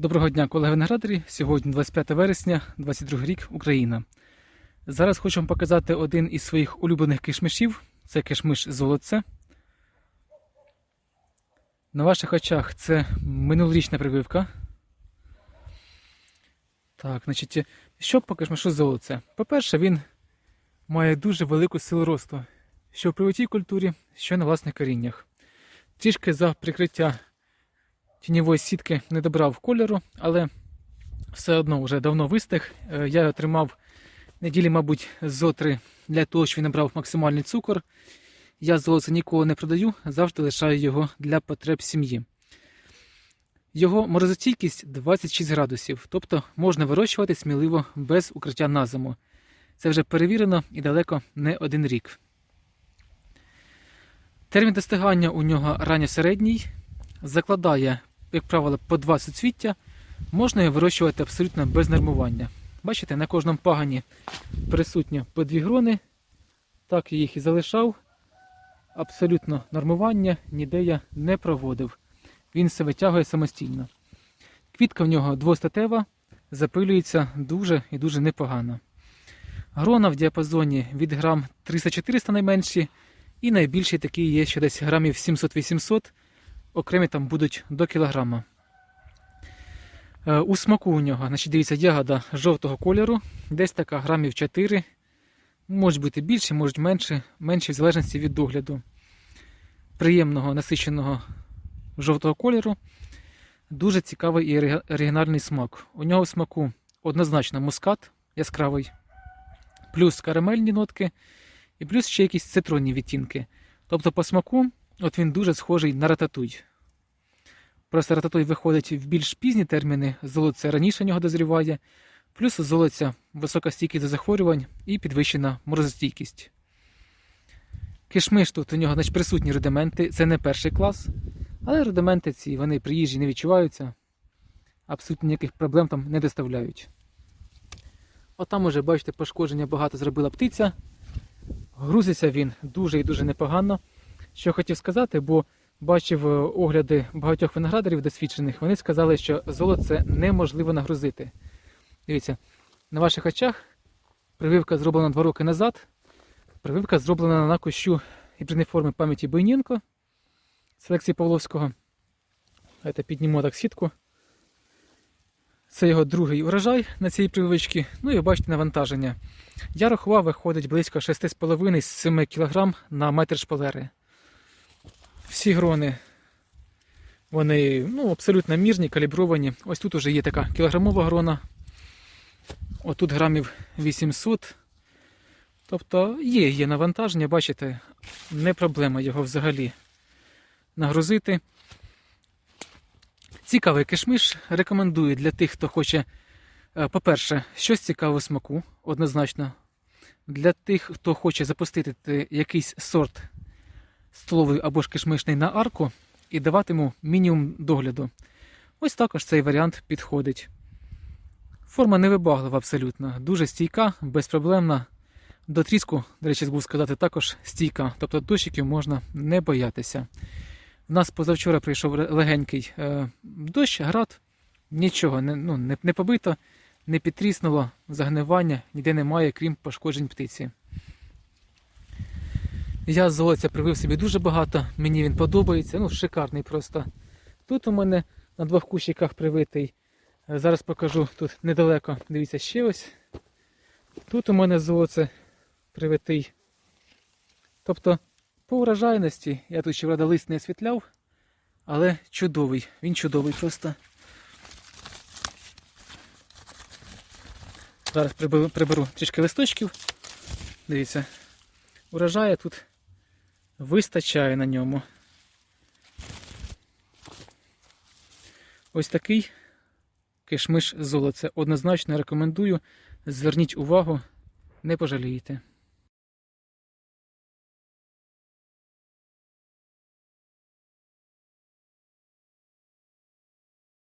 Доброго дня, колеги виноградарі. Сьогодні 25 вересня, 22 рік, Україна. Зараз хочу вам показати один із своїх улюблених кишмишів. Це кишмиш золоце. На ваших очах це минулорічна прививка. Так, значить, що по кишмишу золоце? По-перше, він має дуже велику силу росту, що в привитій культурі, що на власних коріннях. Трішки за прикриття тіньової сітки не добрав кольору, але все одно вже давно вистиг. Е, Я його тримав неділі, мабуть, зо три для того, щоб він набрав максимальний цукор. Я золоце ніколи не продаю, завжди лишаю його для потреб сім'ї. Його морозостійкість 26 градусів, тобто можна вирощувати сміливо без укриття на зиму. Це вже перевірено і далеко не один рік. Термін достигання у нього ранньо-середній, закладає, як правило, по два суцвіття. Можна його вирощувати абсолютно без нормування. Бачите, на кожному пагані присутньо по дві грони. Так я їх і залишав. Абсолютно нормування ніде я не проводив. Він все витягує самостійно. Квітка в нього двостатева, запилюється дуже і дуже непогано. Грона в діапазоні від грам 300-400 найменші, і найбільші такі є, що десь грамів 700-800, окремі там будуть до кілограма. Е, У смаку у нього, значить, дивіться, ягода жовтого кольору, десь така грамів 4. Можуть бути більше, можуть менше, менше в залежності від догляду. Приємного насиченого жовтого кольору. Дуже цікавий і оригінальний смак. У нього в смаку однозначно мускат яскравий, плюс карамельні нотки, і плюс ще якісь цитронні відтінки. Тобто по смаку от він дуже схожий на рататуй. Просто рататуй виходить в більш пізні терміни, золоце раніше нього дозріває, плюс золоця висока стійкість до захворювань і підвищена морозостійкість. Кишмиш тут у нього значить, присутні рудименти, це не перший клас, але рудименти ці вони приїжджі не відчуваються, абсолютно ніяких проблем там не доставляють. Отам уже, бачите, пошкодження багато зробила птиця. Грузиться він дуже і дуже непогано. Що хотів сказати, бо бачив е, огляди багатьох виноградарів досвідчених, вони сказали, що золоце неможливо нагрузити. Дивіться, на ваших очах прививка зроблена два роки назад. Прививка зроблена на кущу гібридної форми пам'яті Бойненко селекції Павловського. Давайте підніму так сітку. Це його другий урожай на цій прививочці. Ну і бачите навантаження. Я рахував, виходить близько 6,5-7 кг на метр шпалери. Всі грони вони ну, абсолютно мірні, калібровані. Ось тут уже є така кілограмова грона. Отут грамів 800. Тобто є, є навантаження, бачите, не проблема його взагалі нагрузити. Цікавий кишмиш. Рекомендую для тих, хто хоче, е, по-перше, щось цікаве смаку, однозначно. Для тих, хто хоче запустити якийсь сорт столовий або ж кишмишний на арку і давати йому мінімум догляду. Ось також цей варіант підходить. Форма невибаглива абсолютно, дуже стійка, безпроблемна. До тріску, до речі, забув сказати, також стійка, тобто дощиків можна не боятися. У нас позавчора прийшов легенький е, дощ, град, нічого не, ну, не, не побито, не підтріснуло, загнивання ніде немає, крім пошкоджень птиці. Я золоця привив собі дуже багато, мені він подобається, ну шикарний просто. Тут у мене на двох кущиках привитий. Е, Зараз покажу тут недалеко. Дивіться, ще ось. Тут у мене золоце привитий. Тобто, по урожайності, я тут ще правда лист не освітляв, але чудовий. Він чудовий просто. Зараз приберу, приберу трішки листочків. Дивіться, урожаю тут вистачає на ньому. Ось такий кишмиш золоце. Однозначно рекомендую. Зверніть увагу, не пожалієте.